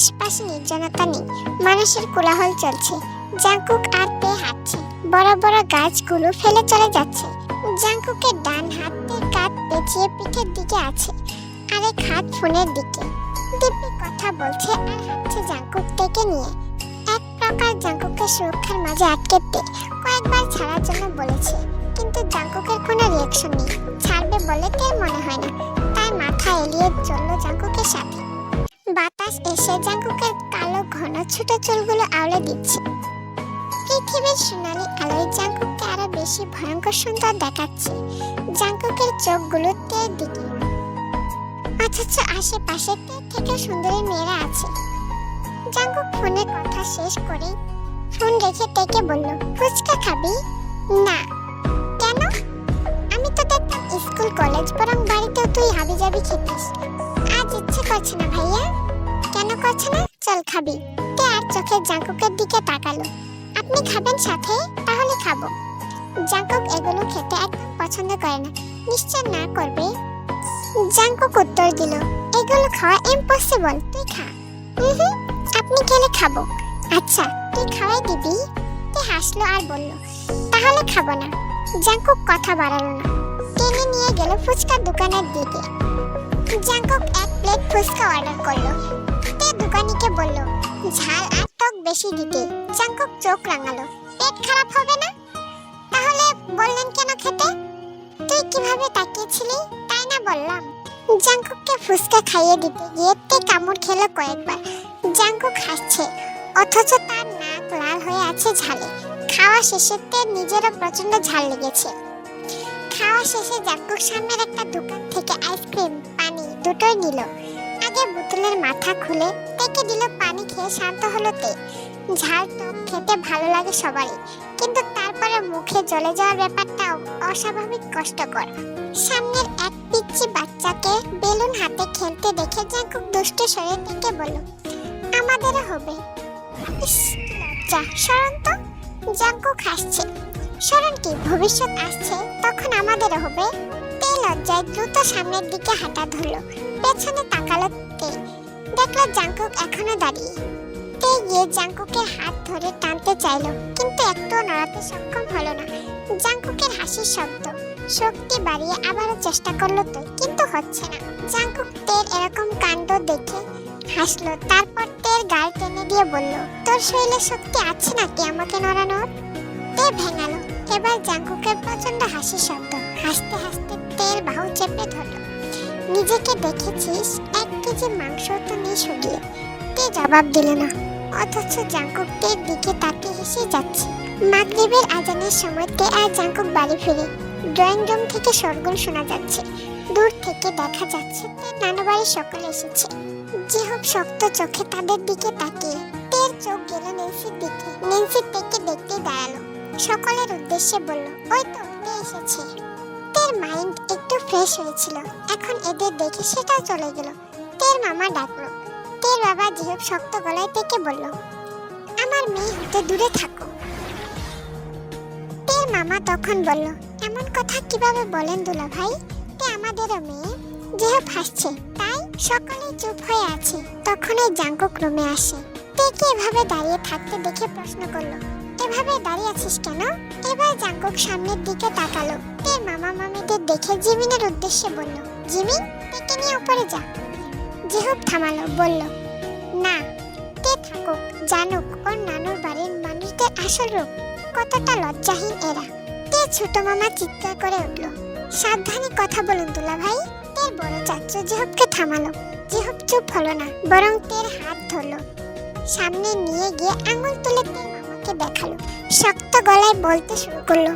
আশপাশে নির্জনতা নেই মানুষের কোলাহল চলছে। জাঙ্কুক আর তে হাঁটছে। বড় বড় গাছগুলো ফেলে চলে যাচ্ছে। জাঙ্কুকের ডান হাত দিয়ে কাঁধ পেঁচিয়ে পিঠের দিকে আছে, আরেক হাত ফোনের দিকে। দিব্যি কথা বলছে আর হাঁটছে জাঙ্কুক থেকে নিয়ে। এক প্রকার জাঙ্কুকের সুরক্ষার মাঝে আটকে তে কয়েকবার ছাড়ার জন্য বলেছে, কিন্তু জাঙ্কুকের কোনো রিয়াকশন নেই। ছোট চুলগুলো আওলে দিচ্ছে। পৃথিবীর সোনালি আলোয় জাঙ্কুককে আরও বেশি ভয়ঙ্কর সুন্দর দেখাচ্ছে। জাঙ্কুকের চোখগুলো তের দিকে। অথচ আশেপাশে তের থেকে সুন্দরী মেয়েরা আছে। জাঙ্কুক ফোনে কথা শেষ করে ফোন রেখে তেকে বলল, ফুচকা খাবি? না। কেন? আমি তো দেখতাম স্কুল, কলেজ, বরং বাড়িতেও তুই হাবি যাবি খেতিস। আজ ইচ্ছে করছে না ভাইয়া। কেন করছে না? চল খাবি। আর চোখে জাঙ্কুকের দিকে তাকালো। আপনি খাবেন সাথে? তাহলে খাব। জাঙ্কুক এগুলো খেতে একদম পছন্দ করে না। নিশ্চয় না করবে? জাঙ্কুক উত্তর দিল, এগুলো খাওয়া ইম্পসিবল তুই খা। হুম আপনি খেলে খাব। আচ্ছা তুই খাওয়াই দিবি? তে হাসলো আর বলল, তাহলে খাব না। জাঙ্কুক কথা বাড়ালো না। টেনে নিয়ে গেল ফুচকার দোকানের দিকে। জাঙ্কুক এক প্লেট ফুচকা অর্ডার করল। তে দোকানিকে বলল ঝাল আর টক বেশি দিতে জাঙ্কুক চোখ রাঙালো। পেট খারাপ হবে না? তাহলে বললেন কেন খেতে? তুই কীভাবে তাকিয়েছিলি? তাই না বললাম। জাঙ্কুককে ফুচকা খাইয়ে দিতে গিয়ে কামড় খেলো কয়েকবার। জাঙ্কুক হাসছে, অথচ তার নাক লাল হয়ে আছে ঝালে। খাওয়া শেষে তে নিজেরও প্রচণ্ড ঝাল লেগেছে। খাওয়া শেষে জাঙ্কুক সামনের একটা দোকান থেকে আইসক্রিম পানি দুটোই নিল। আগে বোতলের মাথা খুলে তেকে দিল, পানি খেয়ে শান্ত হলো তে। ঝাল টক খেতে ভালো লাগে সবারই, কিন্তু তারপরে মুখে জ্বলে যাওয়ার ব্যাপারটা অস্বাভাবিক কষ্টকর। সামনের এক পিচ্চি বাচ্চাকে বেলুন হাতে খেলতে দেখে জাঙ্কুক দুষ্ট সরে থেকে বলল, আমাদেরও হবে। লজ্জা সরন তো? জাঙ্কুক হাসছে সরন কি, ভবিষ্যৎ আসছে, তখন আমাদেরও হবে? তে লজ্জায় দ্রুত সামনের দিকে হাঁটা ধরলো, পেছনে তাকালো দেখল জাঙ্কুক এখনও দাঁড়িয়ে। তে গিয়ে জাঙ্কুকের হাত ধরে টানতে চাইলো, কিন্তু একটুও নড়াতে সক্ষম হলো না। জাঙ্কুকের হাসির শব্দ, শক্তি বাড়িয়ে আবারও চেষ্টা করল তো, কিন্তু হচ্ছে না। জাঙ্কুক তের এরকম কাণ্ড দেখে হাসলো, তারপর তের গাল টেনে দিয়ে বলল, তোর শরীরে শক্তি আছে নাকি আমাকে নড়ানোর? তে ভেঙালো, এবার জাঙ্কুকের প্রচণ্ড হাসির শব্দ। হাসতে হাসতে তের বাহু চেপে ধরলো। নিজেকে দেখেছিস এক কেজি মাংস তো নেই শুকিয়ে তে জবাব দিল না। অথচ জাঙ্কুক তের দিকে তাকিয়ে হেসে যাচ্ছে। মাগরিবের আজানের সময় তে আর জাঙ্কুক বাড়ি ফিরে। ড্রয়িং রুম থেকে সরগোল শোনা যাচ্ছে। দূর থেকে দেখা যাচ্ছে তের নানু বাড়ির সকলে এসেছে। যেহব শক্ত চোখে তাদের দিকে তাকিয়ে তের চোখ গেল নেন্সির দিকে। নেন্সি তেকে দেখতে দাঁড়াল। সকলের উদ্দেশ্যে বলল, ওই তো, তে এসেছে। তের মাইন্ড একটু ফ্রেশ হয়েছিল। এখন এদের দেখে সেটাও চলে গেল। তের মামা ডাকলো। তের বাবা যেহেব শক্ত গলায় থেকে বলল, আমার মেয়ে হতে দূরে থাকো। তের মামা তখন বলল, এমন কথা কীভাবে বলেন দুলা ভাই? তে আমাদেরও মেয়ে। যেহেব হাসছে, তাই সকলে চুপ হয়ে আছে। তখনই জাঙ্কুক রুমে আসে। তেকে এভাবে দাঁড়িয়ে থাকতে দেখে প্রশ্ন করল, এভাবে দাঁড়িয়ে আছিস কেন? এবার জাঙ্কুক সামনের দিকে তাকালো। তের মামা মামিদের দেখে জিমিনের উদ্দেশ্যে বলল জিমিন তেকে নিয়ে উপরে যা? যেহুব থামালো, বলল, না, তে থাকুক, জানুক, ওর নানুর বাড়ির মানুষদের আসল রূপ, কতটা লজ্জাহীন এরা। তে ছোট মামা চিৎকার করে উঠল, সাবধানে কথা বলুন দুলা ভাই। তের বড় চাচ্চু জেহবকে থামালো জেহব চুপ হলো না। বরং তের হাত ধরলো, সামনে নিয়ে গিয়ে আঙুল তুলে তের মামাকে দেখাল। শক্ত গলায় বলতে শুরু করল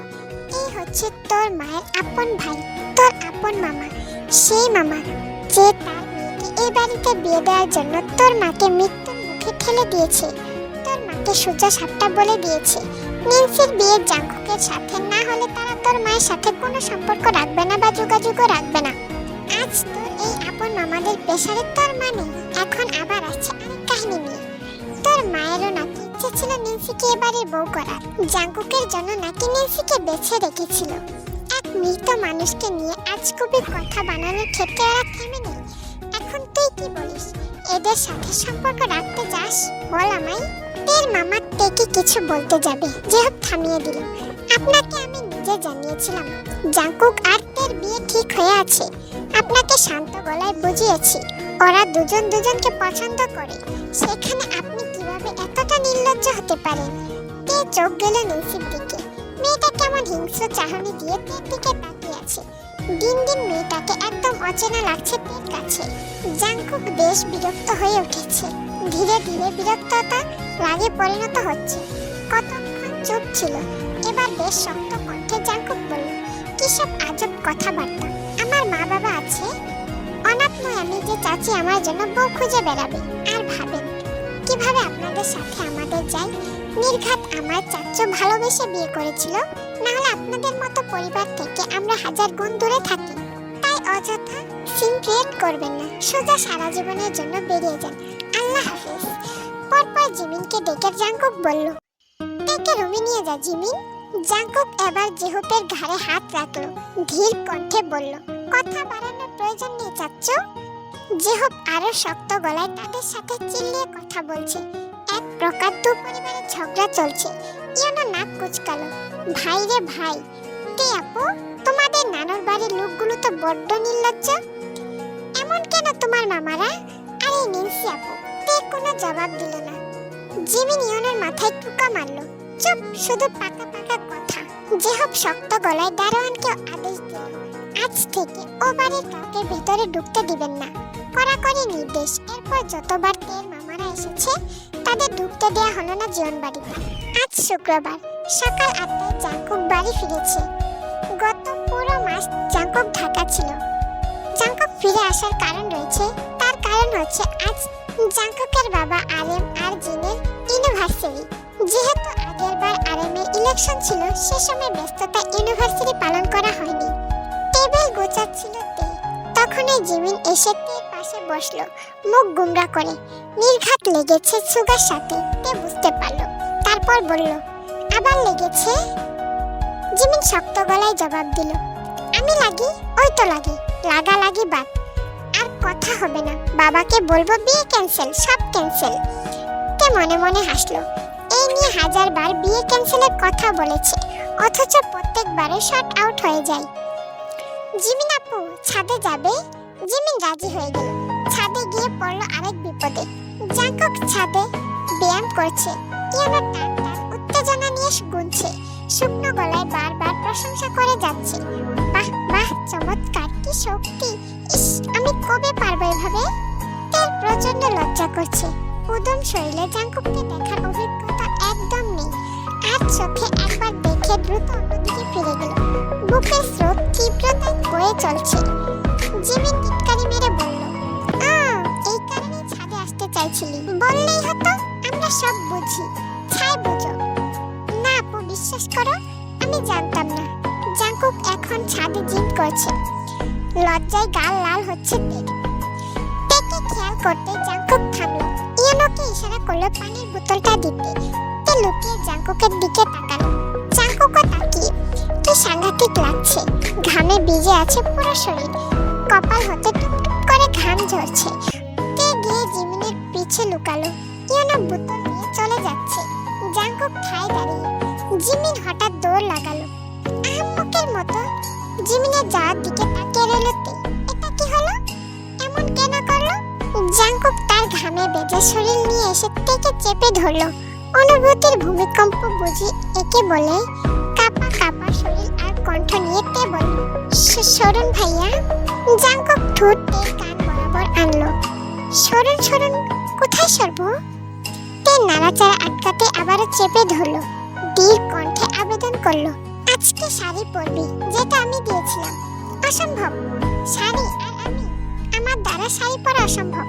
এই হচ্ছে তোর মায়ের আপন ভাই, তোর আপন মামা। সেই মামা যে তার মেয়েকে এই বাড়িতে বিয়ে দেওয়ার জন্য তোর মাকে মৃত্যুর মুখে ঠেলে দিয়েছে। তোর মাকে সোজা সাপটা বলে দিয়েছে। নিন্সির বিয়ে জাঙ্কুকের সাথে না হলে তারা তোর মায়ের সাথে কোনো সম্পর্ক রাখবে না বা যোগাযোগও রাখবে না। আজ তোর এই আপন মামাদের পেশারে তোর মানে এখন আবার আসছে আরেক কাহিনী নিয়ে। তোর মায়েরও নাকি ইচ্ছে ছিল নিন্সিকে এবারে বউ করার। জাঙ্কুকের জন্য নাকি নিন্সিকে বেছে রেখেছিল। এক মৃত মানুষকে নিয়ে আজ কবির কথা বানানোর ক্ষেত্রে ওরা থেমে নেই। এখন তুই কি বলিস? এদের সাথে সম্পর্ক রাখতে চাস বল আমায়। তের মামা তেকে কিছু বলতে যাবে। যেহেতু থামিয়ে দিল। আপনাকে আমি নিজে জানিয়েছিলাম। জাঙ্কুক আর তের বিয়ে ঠিক হয়ে আছে। আপনাকে শান্ত গলায় বুঝিয়েছি। ওরা দুজন দুজনকে পছন্দ করে। সেখানে আপনি হতে পারেন। তে চোখ গেল নেন্সির দিকে? মেয়েটা কেমন হিংস্র চাহনি দিয়ে তের দিকে তাকিয়ে আছে। দিন দিন মেয়েটাকে একদম অচেনা লাগছে তের কাছে। জাঙ্কুক বেশ বিরক্ত হয়ে উঠেছে। ধীরে ধীরে বিরক্ততা রাগে পরিণত হচ্ছে। কতক্ষণ চুপ ছিল? এবার বেশ শক্ত কণ্ঠে জাঙ্কুক বলল কিসব আজব কথাবার্তা? আমার মা বাবা আছে? অনাথ আমি যে চাচি আমার জন্য বউ খুঁজে বেড়াবে। আর ভাবেন কীভাবে আপনাদের সাথে আমাদের যাই নির্ঘাত আমার চাচ্চু ভালোবেসে বিয়ে করেছিল? না হলে আপনাদের মতো পরিবার থেকে আমরা হাজার গুণ দূরে থাকি। তাই অযথা সিন ক্রিয়েট করবেন না। সোজা সারা জীবনের জন্য বেরিয়ে যান। আল্লাহ হাফেজ। পরপর জিমিনকে ডেকে জাঙ্কুক বলল, ডেকে রুমে নিয়ে যা জিমিন। জাঙ্কুক এবার জেহুপের ঘাড়ে হাত রাখল, ধীর কণ্ঠে বলল, কথা বাড়ানোর প্রয়োজন নেই চাচ্চু জেহুপ আরও শক্ত গলায় তাদের সাথে চিল্লিয়ে কথা বলছে। এক প্রকার দু পরিবারের ঝগড়া চলছে। নাক কুচকালো। ভাই রে ভাই আপু? তোমাদের নানুর বাড়ির লোকগুলো তো বড্ড নির্লজ্জ। এমন কেন তোমার মামারা? আরে আপু তে কোনো জবাব দিল না। জিমিন মাথায় টুকা মারলো। চুপ, শুধু পাকা পাকা কথা। যেহব শক্ত গলায় দারোয়ানকে আদেশ দিল আজ থেকে ও বাড়ির কাউকে ভেতরে ঢুকতে দিবেন না। কড়াকড়ি নির্দেশ। এরপর যতবার তের মামারা এসেছে, তাদের ঢুকতে দেয়া হলো না জীবন বাড়িতে আজ শুক্রবার, সকাল আটটায় জাঙ্কুক বাড়ি ফিরেছে। গত পুরো মাস জাঙ্কুক ঢাকা ছিল। জাঙ্কুক ফিরে আসার কারণ রয়েছে, তার কারণ হচ্ছে আজ জাঙ্কুকের বাবা আরেম আর জিনের ইউনিভার্সিটি। যেহেতু আগের বার আরেমের ইলেকশন ছিল, সে সময় ব্যস্ততা ইউনিভার্সিটি পালন করা হয়নি। টেবিল গোছাচ্ছিল তে তখনই জিমিন এসে পাশে বসল, মুখ গুমরা করে। নির্ঘাত লেগেছে সুগার সাথে তে বুঝতে পারল। তারপর বলল, আবার লেগেছে? জিমিন শক্ত গলায় জবাব দিল, আমি লাগি, ওই তো লাগে লাগা লাগি বাদ। আর কথা হবে না, বাবাকে বলব বিয়ে ক্যান্সেল সব ক্যান্সেল তে মনে মনে হাসলো, এই নিয়ে হাজার বার বিয়ে ক্যান্সেলের কথা বলেছে, অথচ প্রত্যেকবারে শর্ট আউট হয়ে যায়। জিমিন আপু, ছাদে যাবে? জিমিন রাজি হয়ে গেল। আরেক বিপদে জাঙ্কক ছাদে ব্যায়াম করছে। ইয়ানো টান টান উত্তেজনা নিয়ে গুনছে। শুকনো গলায় বারবার প্রশংসা করে যাচ্ছে। বাহ বাহ, চমৎকার, কি শক্তি। ইস, আমি কবে পারব এভাবে? তের প্রচণ্ড লজ্জা করছে। উদম শরীরে জাঙ্কুককে দেখার অভিজ্ঞতা একদম নেই। আর চোখে একবার দেখে দ্রুত অন্যদিকে ফিরে গেল। বুকের স্রোত তীব্রতায় বয়ে চলছে। জিমিন চাইছিলি। বললেই হতো, আমরা সব বুঝি। ছাই বুঝো। না আপু, বিশ্বাস করো, আমি জানতাম না। জাঙ্কুক এখন ছাদে জিম করছে। লজ্জায় গাল লাল হচ্ছে তের তেকে খেয়াল করতে জাঙ্কুক থামলো। ইয়ানোকে ইশারা করল পানির বোতলটা দিতে। তে লুকিয়ে জাঙ্কুকের দিকে তাকালো। জাঙ্কুকও তাকিয়ে কি সাংঘাতিক লাগছে। ঘামে ভিজে আছে পুরো শরীর। কপাল হতে টুকটুক করে ঘাম ঝরছে। জিমিনের লুকালো। ইয়ানো বোতল নিয়ে চলে যাচ্ছে। জাঙ্কুক ঠায় দাঁড়িয়ে জিমিন হঠাৎ দৌড় লাগালো। আহাম্মকের মতো জিমিনের যাওয়ার দিকে তাকিয়ে রইল এটা কি হলো? এমন কেন করল? জাঙ্কুক তার ঘামে ভেজা শরীর নিয়ে এসে তেকে চেপে ধরলো। অনুভূতির ভূমিকম্প বুঝি একে বলে কাপা কাপা শরীর আর কণ্ঠ নিয়ে তে বলল, "স- সরুন ভাইয়া। জাঙ্কুক ঠোঁট কান বরাবর আনলো। সরুন সরুন কোথায় সরবো। তে নাড়াচাড়া আটকাতে আবারও চেপে ধরলো। দীর কণ্ঠে আবেদন করল, আজকে শাড়ি পরবি, যেটা আমি দিয়েছিলাম। অসম্ভব। শাড়ি আর আমি, আমার দ্বারা শাড়ি পরা অসম্ভব।